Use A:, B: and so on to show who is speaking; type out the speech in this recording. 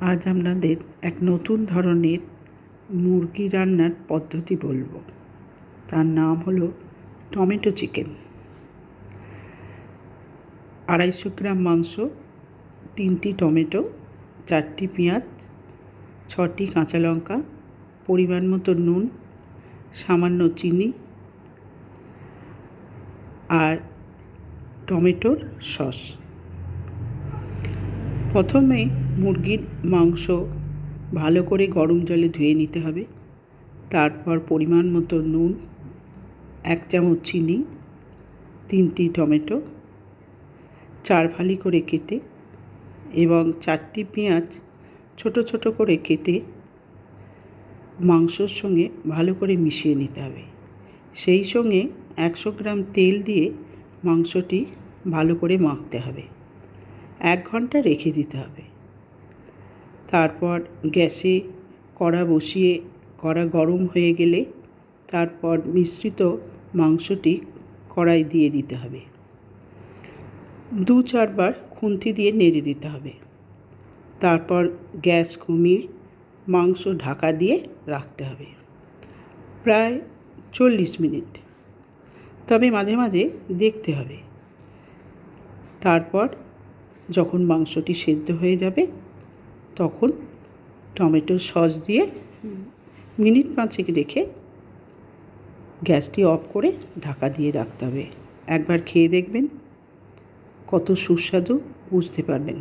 A: আজ আপনাদের এক নতুন ধরনের মুরগি রান্নার পদ্ধতি বলব। তার নাম হলো টমেটো চিকেন। আড়াইশো গ্রাম মাংস, তিনটি টমেটো, চারটি পেঁয়াজ, ছটি কাঁচা লঙ্কা, পরিমাণ মতো নুন, সামান্য চিনি আর টমেটোর সস। প্রথমে মুরগির মাংস ভালো করে গরম জলে ধুয়ে নিতে হবে। তারপর পরিমাণ মতো নুন, এক চামচ চিনি, তিনটি টমেটো, চার ফালি করে কেটে এবং চারটি পেঁয়াজ ছোট ছোট করে কেটে মাংসর সঙ্গে ভালো করে মিশিয়ে নিতে হবে। সেই সঙ্গে একশো গ্রাম তেল দিয়ে মাংসটি ভালো করে মাখতে হবে। এক ঘণ্টা রেখে দিতে হবে। তারপর গ্যাসে কড়া বসিয়ে কড়া গরম হয়ে গেলে তারপর মিশ্রিত মাংসটি কড়াই দিয়ে দিতে হবে। দু চারবার খুন্তি দিয়ে নেড়ে দিতে হবে। তারপর গ্যাস কমিয়ে মাংস ঢাকা দিয়ে রাখতে হবে। প্রায় চল্লিশ মিনিট। তবে মাঝে মাঝে দেখতে হবে। তারপর যখন মাংসটি সেদ্ধ হয়ে যাবে তখন টমেটো সস দিয়ে মিনিট পাঁচেক রেখে গ্যাসটি অফ করে ঢাকা দিয়ে রাখতে হবে। একবার খেয়ে দেখবেন কত সুস্বাদু, বুঝতে পারবেন।